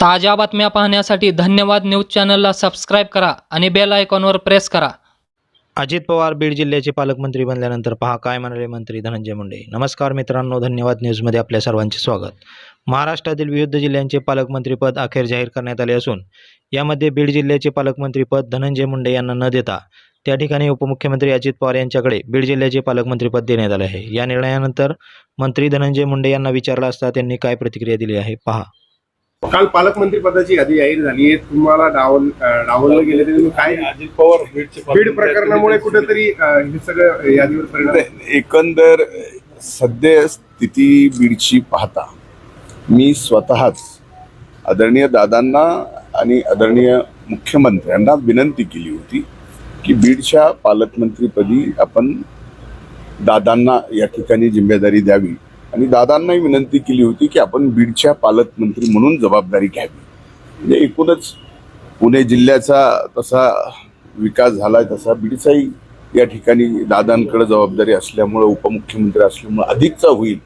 ताज्या बातम्या पाहण्यासाठी धन्यवाद न्यूज चॅनलला सबस्क्राईब करा आणि बेल आयकॉनवर प्रेस करा. अजित पवार बीड जिल्ह्याचे पालकमंत्री बनल्यानंतर पहा काय म्हणाले मंत्री धनंजय मुंडे. नमस्कार मित्रांनो धन्यवाद न्यूजमध्ये आपल्या सर्वांचे स्वागत. महाराष्ट्रातील विविध जिल्ह्यांचे पालकमंत्रीपद अखेर जाहीर करण्यात आले असून यामध्ये बीड जिल्ह्याचे पालकमंत्रीपद धनंजय मुंडे यांना न देता त्या ठिकाणी उपमुख्यमंत्री अजित पवार यांच्याकडे बीड जिल्ह्याचे पालकमंत्रीपद देण्यात आले आहे. या निर्णयानंतर मंत्री धनंजय मुंडे यांना विचारलं असता त्यांनी काय प्रतिक्रिया दिली आहे? पहा. काल पालकमंत्री पदाची यादी जाहीर झाली आहे. तुम्हाला डावल अं, डावललं गेले तरी तुम्ही काय अजित पवार बीडचे बीड प्रकरणामुळे कुठेतरी हे सगळं यादीवर परिणाम एकंदर सध्या स्थिती बीडची पाहता मी स्वतःच आदरणीय दादांना आणि आदरणीय मुख्यमंत्र्यांना विनंती केली होती की बीडच्या पालकमंत्रीपदी आपण दादांना या ठिकाणी जिम्मेदारी द्यावी. आणि दादांनाही विनंती केली होती की आपण बीडच्या पालकमंत्री म्हणून जबाबदारी घ्यावी. म्हणजे एकूणच पुणे जिल्ह्याचा तसा विकास झालाय तसा बीडचाही या ठिकाणी दादांकडे जबाबदारी असल्यामुळे उपमुख्यमंत्री असल्यामुळे अधिकचा होईल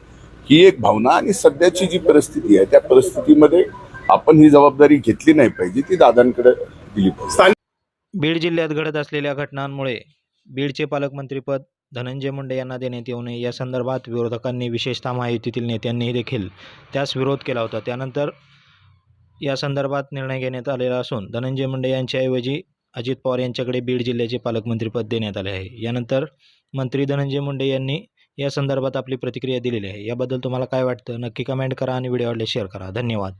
ही एक भावना आणि सध्याची जी परिस्थिती आहे त्या परिस्थितीमध्ये आपण ही जबाबदारी घेतली नाही पाहिजे ती दादांकडे दिली पाहिजे. बीड जिल्ह्यात घडत असलेल्या घटनांमुळे बीडचे पालकमंत्रीपद धनंजय मुंडे यांना देण्यात येऊ नये. या संदर्भात विरोधकांनी विशेषतः महायुतीतील नेत्यांनी देखील त्यास विरोध केला होता. त्यानंतर या संदर्भात निर्णय घेण्यात आलेला असून धनंजय मुंडे यांच्याऐवजी अजित पवार यांच्याकडे बीड जिल्ह्याचे पालकमंत्रीपद देण्यात आले आहे. यानंतर मंत्री धनंजय मुंडे यांनी या संदर्भात आपली प्रतिक्रिया दिलेली आहे. याबद्दल तुम्हाला काय वाटतं? नक्की कमेंट करा आणि व्हिडिओ आवडले शेअर करा. धन्यवाद.